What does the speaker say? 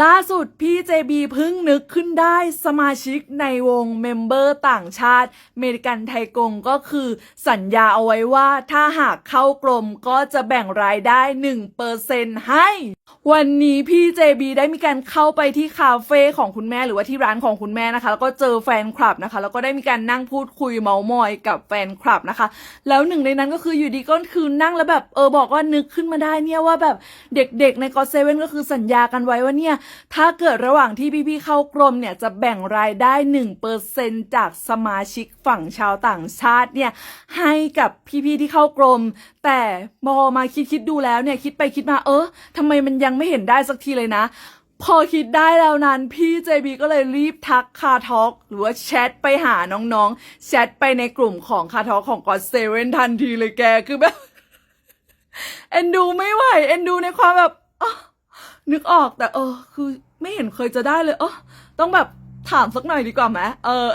ล่าสุดพี่เจบีเพิ่งนึกขึ้นได้สมาชิกในวงเมมเบอร์ต่างชาติเมริกันไทยกงก็คือสัญญาเอาไว้ว่าถ้าหากเข้ากรมก็จะแบ่งรายได้ 1%ให้ วันนี้พี่เจบีได้มีการเข้าไปที่คาเฟ่ของคุณแม่หรือว่าที่ร้านของคุณแม่นะคะ แล้วก็เจอแฟนคลับนะคะ แล้วก็ได้มีการนั่งพูดคุยเมามอยกับแฟนคลับนะคะ แล้วหนึ่งในนั้นก็คืออยู่ดีก็คือนั่งแล้วแบบเออบอกว่านึกขึ้นมาได้เนี่ยว่าแบบเด็กๆในกอเซเว่นก็คือสัญญากันไว้ว่าเนี่ยถ้าเกิดระหว่างที่พี่ๆเข้ากรมเนี่ยจะแบ่งรายได้หนึ่งเปอร์เซนจากสมาชิกฝั่งชาวต่างชาติเนี่ยให้กับพี่ๆที่เข้ากรม แต่พอมาคิดคิดๆดูแล้วเนี่ยคิดไปคิดมาเออทำไมมันยังไม่เห็นได้สักทีเลยนะพอคิดได้แล้วนั้นพี่เจบีก็เลยรีบทักคาทอกหรือว่าแชทไปหาน้องๆ แชทไปในกลุ่มของคาทอกของกอดเซเว่นทันทีเลยแกคือแบบ เอ็นดูไม่ไหว เอ็นดูในความแบบ นึกออกแต่เออ คือไม่เห็นเคยจะได้เลยเออต้องแบบถามสักหน่อยดีกว่าไหมเออ